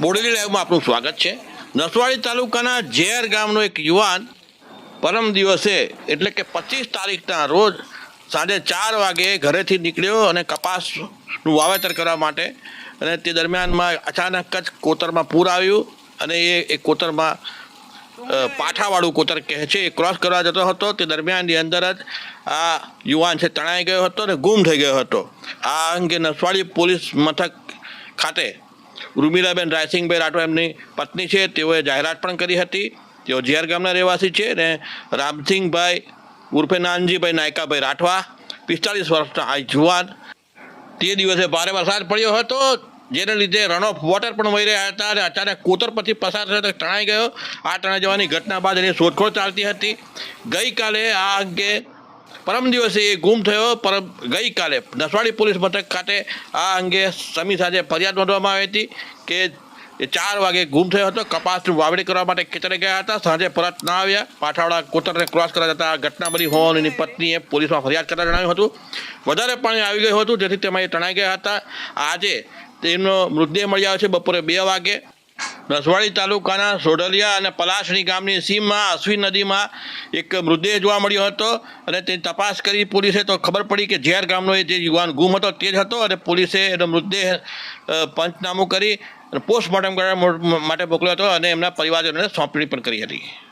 બોડેલી લાઈવમાં આપનું સ્વાગત છે. નસવાડી તાલુકાના ઝેર ગામનો એક યુવાન પરમ દિવસે એટલે કે પચીસ તારીખના રોજ સાંજે ચાર વાગે ઘરેથી નીકળ્યો અને કપાસનું વાવેતર કરવા માટે અને તે દરમિયાનમાં અચાનક જ કોતરમાં પૂર આવ્યું અને એ એ કોતરમાં પાઠાવાળું કોતર કહે છે, એ ક્રોસ કરવા જતો હતો. તે દરમિયાનની અંદર જ આ યુવાન છે તણાઈ ગયો હતો અને ગુમ થઈ ગયો હતો. આ અંગે નસવાડી પોલીસ મથક ખાતે રૂમિલાબેન રાયસિંહભાઈ રાઠવા એમની પત્ની છે. તેઓએ જાહેરાત પણ કરી હતી. તેઓ જીઆર ગામના રહેવાસી છે અને રામસિંહભાઈ ઉર્ફે નાનજીભાઈ નાયકાભાઈ રાઠવા, પિસ્તાલીસ વર્ષના આ જુવાન. તે દિવસે ભારે વરસાદ પડ્યો હતો, જેને લીધે રન ઓફ વોટર પણ વહી રહ્યા હતા અને અચાનક કોતર પછી પસાર થયો તણાઈ ગયો. આ તણાઈ જવાની ઘટના બાદ એની શોધખોળ ચાલતી હતી. ગઈકાલે આ અંગે પરમ દિવસે એ ગુમ થયો. પરમ ગઈકાલે નસવાડી પોલીસ મથક ખાતે આ અંગે સમી સાથે ફરિયાદ નોંધવામાં આવી હતી કે ચાર વાગે ગુમ થયો હતો. કપાસનું વાવણી કરવા માટે ખેતરે ગયા હતા. સાંજે પરત ના આવ્યા. પાઠાવાડા કોતરને ક્રોસ કરવા જતા આ ઘટના બની હોવાની એની પત્નીએ પોલીસમાં ફરિયાદ કરતા જણાવ્યું હતું. વધારે પાણી આવી ગયું હતું, જેથી તેમાં એ તણાઈ ગયા હતા. આજે તેમનો મૃતદેહ મળી આવ્યો છે બપોરે બે વાગે. નસવાડી તાલુકાના સોઢલિયા અને પલાસણી ગામની સીમમાં અશ્વિન નદીમાં એક મૃતદેહ જોવા મળ્યો હતો અને તે તપાસ કરી પોલીસે તો ખબર પડી કે ઝેર ગામનો એ જે યુવાન ગુમ હતો તે જ હતો અને પોલીસે એનો મૃતદેહ પંચનામું કરી અને પોસ્ટમોર્ટમ કરવા માટે મોકલ્યો હતો અને એમના પરિવારજનોને સોંપણી પણ કરી હતી.